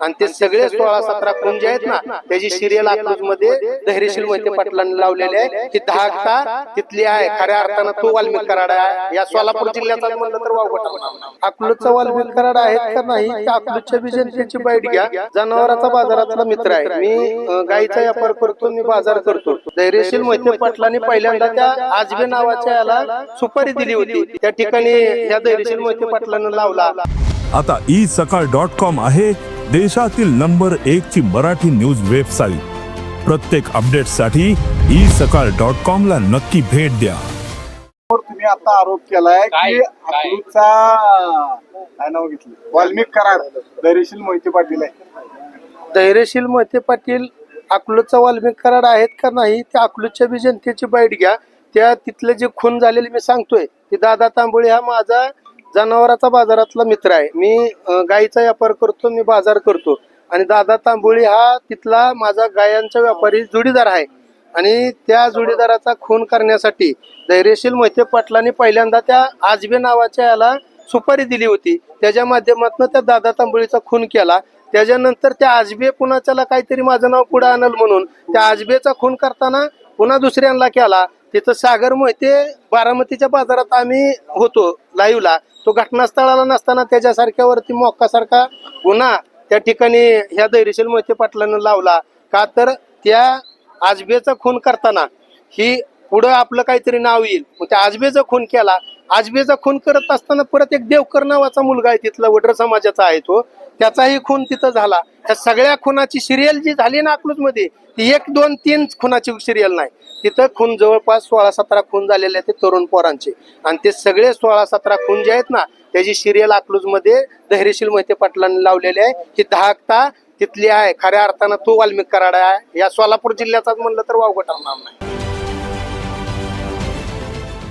आणि ते सगळे सोळा सतरा खून जे आहेत ना त्याची सिरियल अकलूजमध्ये धैर्यशील मोहिते पाटलांनी लावलेले आहे की धाकता तिथली आहे खऱ्या अर्थानं तो वाल्मिक कराड आहे. या सोलापूर जिल्ह्याचा म्हणलं तर वावगट अकलूजचा वाल्मिक कराड आहेत का नाही? अकलूजच्या बी जनतेची बाईट घ्या. जनावरांचा बाजारातला मित्र आहे. मी अं, गाईचा व्यापार करतो मी बाजार करतो. धैर्यशील मोहिते पाटलांनी पहिल्यांदा त्या आजबे नावाच्या याला सुपारी दिली होती. त्या ठिकाणी या धैर्यशील मोहिते पाटलांना लावला आता ई सकाळ डॉट कॉम आहे देशातील नंबर एक ची मराठी न्यूज वेबसाईट. प्रत्येक अपडेटसाठी ई सकाळ डॉट कॉम ला नक्की भेट द्या. तुम्ही आता आरोप केलाय? की? अकलूजचा काय? नाव घेतलं? वाल्मिक कराड धैर्यशील मोहिते पाटील आहे. धैर्यशील मोहिते पाटील अकलूजचा वाल्मिक कराड आहेत का नाही त्या अकलूजच्या बी जनतेची बाईट घ्या. त्या तिथले जे खून झालेले मी सांगतोय की दादा तांबोळी हा माझा जनावराचा बाजारातला मित्र आहे. मी गायीचा गाईचा व्यापार करतो मी बाजार करतो. आणि दादा तांबोळी हा तिथला माझा गायांचा व्यापारी जोडीदार आहे. आणि त्या जोडीदाराचा खून करण्यासाठी धैर्यशील मोहिते पाटलांनी पहिल्यांदा त्या आजबे नावाच्या याला सुपारी दिली होती. त्याच्या माध्यमातून त्या दादा तांबोळीचा खून केला. त्याच्यानंतर त्या आजबे पुन्हा त्याला काहीतरी माझं नाव पुढे आणल म्हणून त्या आजबेचा खून करताना पुन्हा दुसऱ्यांना केला. तिथं सागर मोहिते बारामतीच्या बाजारात आम्ही होतो लाईव्हला तो घटनास्थळाला नसताना त्याच्यासारख्यावरती मोक्कासारखा गुन्हा त्या ठिकाणी ह्या धैर्यशील मोहिते पाटलानं लावला. का तर त्या आजबेचा खून करताना ही पुढं आपलं काहीतरी नाव येईल. मग त्या आजबेचा खून केला. आजबेचा खून करत असताना परत एक देवकर नावाचा मुलगा आहे तिथला वडर समाजाचा आहे तो. त्याचाही खून तिथं झाला. त्या सगळ्या खुनाची सिरियल जी झाली ना अकलूजमध्ये ती एक दोन तीन खुनाची सिरियल नाही. तिथं खून जवळपास सोळा सतरा खून झालेले आहेत ते तरुण पोरांचे. आणि ते सगळे सोळा सतरा खून जे आहेत ना त्याची सिरियल अकलूजमध्ये धैर्यशील मोहिते पाटलांनी लावलेली आहे की धाकता तिथली आहे. खऱ्या अर्थानं तो वाल्मिक कराड आहे. या सोलापूर जिल्ह्याचाच म्हणलं तर वावगं ठरणार नाही.